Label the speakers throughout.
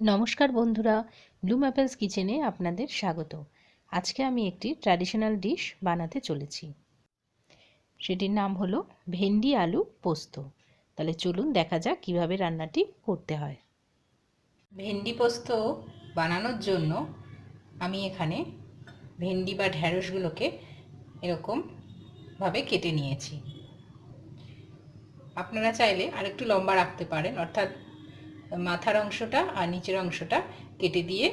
Speaker 1: নমস্কার বন্ধুরা Bloom apples কিচেনে আপনাদের স্বাগত। আজকে আমি একটি ট্র্যাডিশনাল ডিশ বানাতে চলেছি। সেটির নাম হলো ভেন্ডি আলু পোস্ত। তাহলে চলুন দেখা যাক কীভাবে রান্নাটি করতে হয়। ভেন্ডি পোস্ত বানানোর জন্য আমি এখানে ভেন্ডি বা ঢ্যাঁড়সগুলোকে এরকমভাবে কেটে নিয়েছি। আপনারা চাইলে আরেকটু লম্বা রাখতে পারেন, অর্থাৎ মাথার অংশটা আর নিচের অংশটা কেটে দিয়ে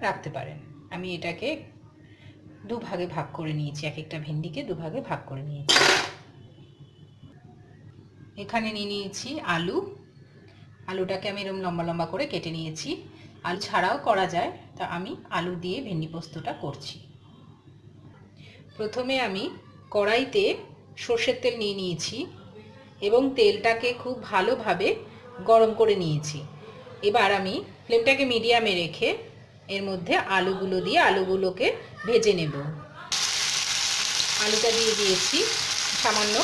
Speaker 1: রাখতে পারেন। আমি এটাকে দুভাগে ভাগ করে নিয়েছি এক একটা ভেন্ডিকে দুভাগে ভাগ করে নিয়েছি। এখানে নিয়ে নিয়েছি আলু। আলুটাকে আমি এরকম লম্বা লম্বা করে কেটে নিয়েছি। আলু ছাড়াও করা যায়, তা আমি আলু দিয়ে ভেন্ডি পোস্তটা করছি। প্রথমে আমি কড়াইতে সর্ষের তেল নিয়ে নিয়েছি এবং তেলটাকে খুব ভালোভাবে গরম করে নিয়েছি। এবার আমি ফ্লেমটাকে মিডিয়ামে রেখে এর মধ্যে আলুগুলো দিয়ে আলুগুলোকে ভেজে নেব। আলুটা দিয়ে দিয়েছি, সামান্য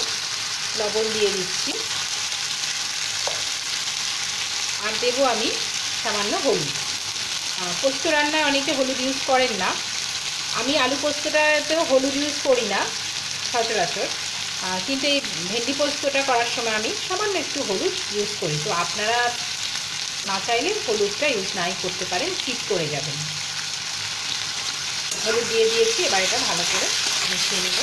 Speaker 1: লবণ দিয়ে দিচ্ছি। আর দেবো আমি সামান্য হলুদ। পোস্ত রান্নায় অনেকে হলুদ ইউজ করেন না। আমি আলু পোস্তটাতেও হলুদ ইউজ করি না, সচরাচর। কিন্তু এই ভেন্ডি পোস্তটা করার সময় আমি সামান্য একটু হলুদ ইউজ করি। তো আপনারা না চাইলে হলুদটা ইউজ নাই করতে পারেন, ঠিক করে যাবেন। হলুদ দিয়ে দিয়েছি, এবার এটা ভালো করে মিশিয়ে নেব।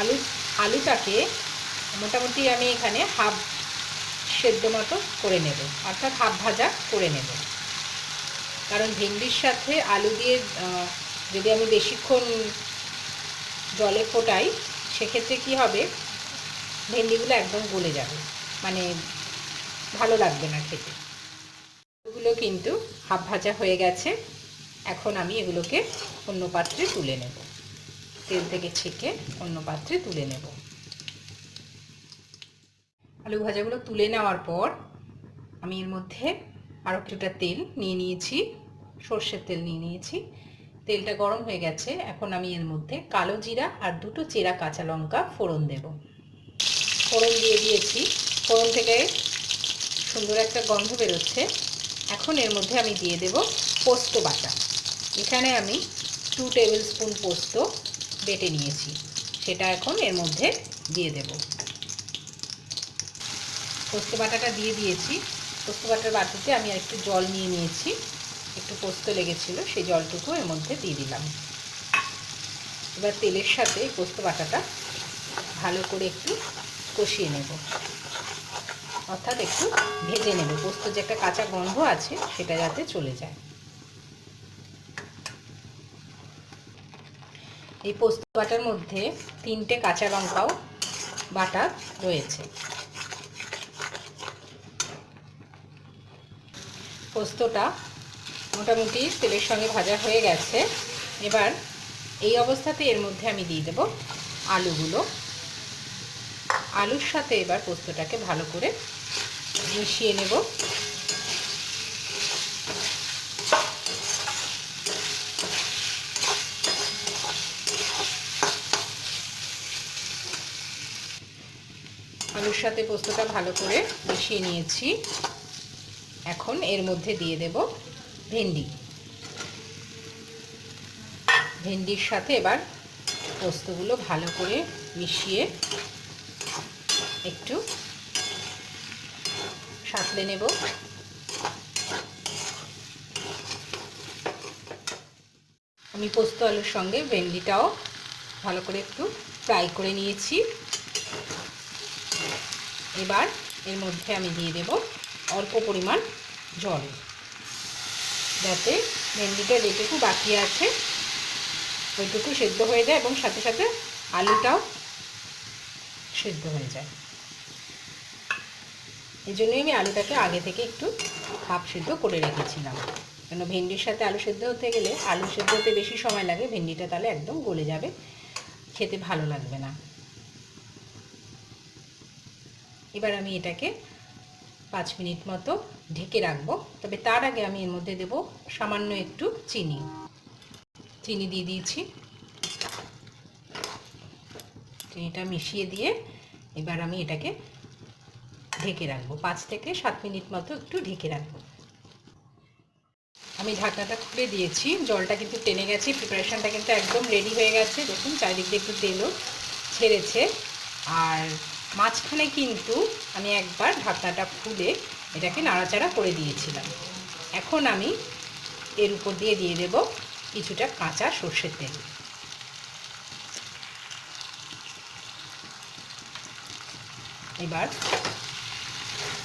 Speaker 1: আলু, আলুটাকে মোটামুটি আমি এখানে হাফ সেদ্ধ মতো করে নেব, অর্থাৎ হাফ ভাজা করে নেব। কারণ ভেন্ডির সাথে আলু দিয়ে যদি আমি বেশিক্ষণ জলে ফোটাই, সেক্ষেত্রে কি হবে? ভেন্ডিগুলো একদম গলে যাবে। মানে ভালো লাগবে না খেতে। এগুলো কিন্তু হাফ ভাজা হয়ে গেছে। এখন আমি এগুলোকে অন্য পাত্রে তুলে নেব। তেল থেকে ছেঁকে অন্য পাত্রে তুলে নেব। আলু ভাজাগুলো তুলে নেওয়ার পর আমি এর মধ্যে আরও কিছুটা তেল নিয়ে নিয়েছি, সর্ষের তেল নিয়ে নিয়েছি। তেলটা গরম হয়ে গেছে, এখন আমি এর মধ্যে কালো জিরা আর দুটো চেরা কাঁচা লঙ্কা ফোড়ন দেব। ফোড়ন দিয়ে দিয়েছি, ফোড়ন থেকে সুন্দর একটা গন্ধ বেরোচ্ছে। এখন এর মধ্যে আমি দিয়ে দেব পোস্ত বাটা। এখানে আমি টু টেবিল স্পুন পোস্ত বেটে নিয়েছি, সেটা এখন এর মধ্যে দিয়ে দেব। পোস্ত বাটাটা দিয়ে দিয়েছি। পোস্ত বাটার বাটিতে আমি একটু জল নিয়ে নিয়েছি। একটু পোস্ত লেগেছিল, সেই জলটুকু এর মধ্যে দিয়ে দিলাম। এবার তেলের সাথে পোস্ত বাটাটা ভালো করে একটু কষিয়ে নেব। অর্থাৎ একটু ভেজে নেব। পোস্ত যে একটা কাঁচা গন্ধ আছে, সেটা যাতে চলে যায়। এই পোস্ত বাটার মধ্যে তিনটে কাঁচা লঙ্কাও বাটা রয়েছে। পোস্তটা মোটামুটি তেলের সঙ্গে ভাজা হয়ে গেছে। এবার এই অবস্থাতে এর মধ্যে আমি দিয়ে দেব আলুগুলো। আলুর সাথে এবার পোস্তটাকে ভালো করে মিশিয়ে নেব। আলুর সাথে পোস্তটা ভালো করে মিশিয়ে নিয়েছি। এখন এর মধ্যে দিয়ে দেব ভেন্ডি। ভেন্ডির সাথে এবার পোস্তগুলো ভালো করে মিশিয়ে একটু সাঁতলে নেব। আমি পোস্ত আলুর সঙ্গে ভেন্ডিটাও ভালো করে একটু ফ্রাই করে নিয়েছি। এবার এর মধ্যে আমি দিয়ে দেব অল্প পরিমাণ জল। যাতে ভেন্ডিটা যেটুকু বাকি আছে। ওইটুকু সেদ্ধ হয়ে যায় এবং সাথে সাথে আলুটাও সেদ্ধ হয়ে যায়। এই জন্যই আমি আলুটাকে আগে থেকে একটু হাফ সেদ্ধ করে রেখেছিলাম। কেন ভেন্ডির সাথে আলু সেদ্ধ হতে গেলে আলু সেদ্ধ হতে বেশি সময় লাগে, ভেন্ডিটা তাহলে একদম গলে যাবে, খেতে ভালো লাগবে না। এবার আমি এটাকে পাঁচ মিনিট মতো ঢেকে রাখব। তবে তার আগে আমি এর মধ্যে দেব সামান্য একটু চিনি। চিনি দিয়ে দিয়েছি। চিনিটা মিশিয়ে দিয়ে এবার আমি এটাকে ঢেকে রাখব। পাঁচ থেকে সাত মিনিট মতো একটু ঢেকে রাখব। আমি ঢাকনাটা খুলে দিয়েছি। জলটা কিন্তু টেনে গেছে। প্রিপারেশানটা কিন্তু একদম রেডি হয়ে গেছে। দেখুন, চারিদিক দিয়ে একটু তেলও ছেড়েছে। আর মাঝখানে কিন্তু আমি একবার ঢাকনাটা খুলে এটাকে নাড়াচাড়া করে দিয়েছিলাম। এখন আমি এর উপর দিয়ে দিয়ে দেব কিছুটা কাঁচা সর্ষের তেল। এবার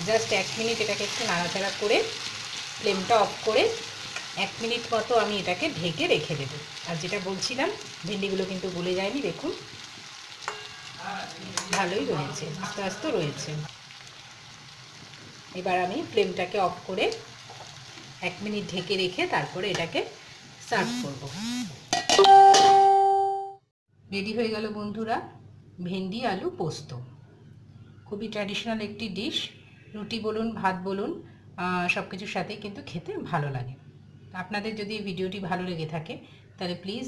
Speaker 1: জাস্ট এক মিনিট এটাকে একটু নাড়াচাড়া করে ফ্লেমটা অফ করে এক মিনিট মতো আমি এটাকে ঢেকে রেখে দেবো। আর যেটা বলছিলাম, ভেন্ডিগুলো কিন্তু গলে যায়নি, দেখুন। ভালোই রয়েছে, আস্তে আস্তে রয়েছে। এবার আমি ফ্লেমটাকে অফ করে এক মিনিট ঢেকে রেখে তারপরে এটাকে সার্ভ করব। রেডি হয়ে গেল বন্ধুরা, ভেন্ডি, আলু, পোস্ত। খুবই ট্র্যাডিশনাল একটি ডিশ, রুটি বলুন, ভাত বলুন সব কিছুর সাথেই কিন্তু খেতে ভালো লাগে। আপনাদের যদি ভিডিওটি ভালো লেগে থাকে, তাহলে প্লিজ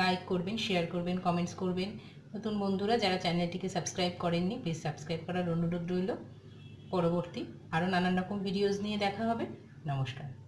Speaker 1: লাইক করবেন শেয়ার করবেন কমেন্টস করবেন নতুন বন্ধুরা, যারা চ্যানেলটিকে সাবস্ক্রাইব করেননি প্লিজ সাবস্ক্রাইব করার অনুরোধ রইল। পরবর্তী আরও নানান রকম ভিডিওস নিয়ে দেখা হবে। নমস্কার।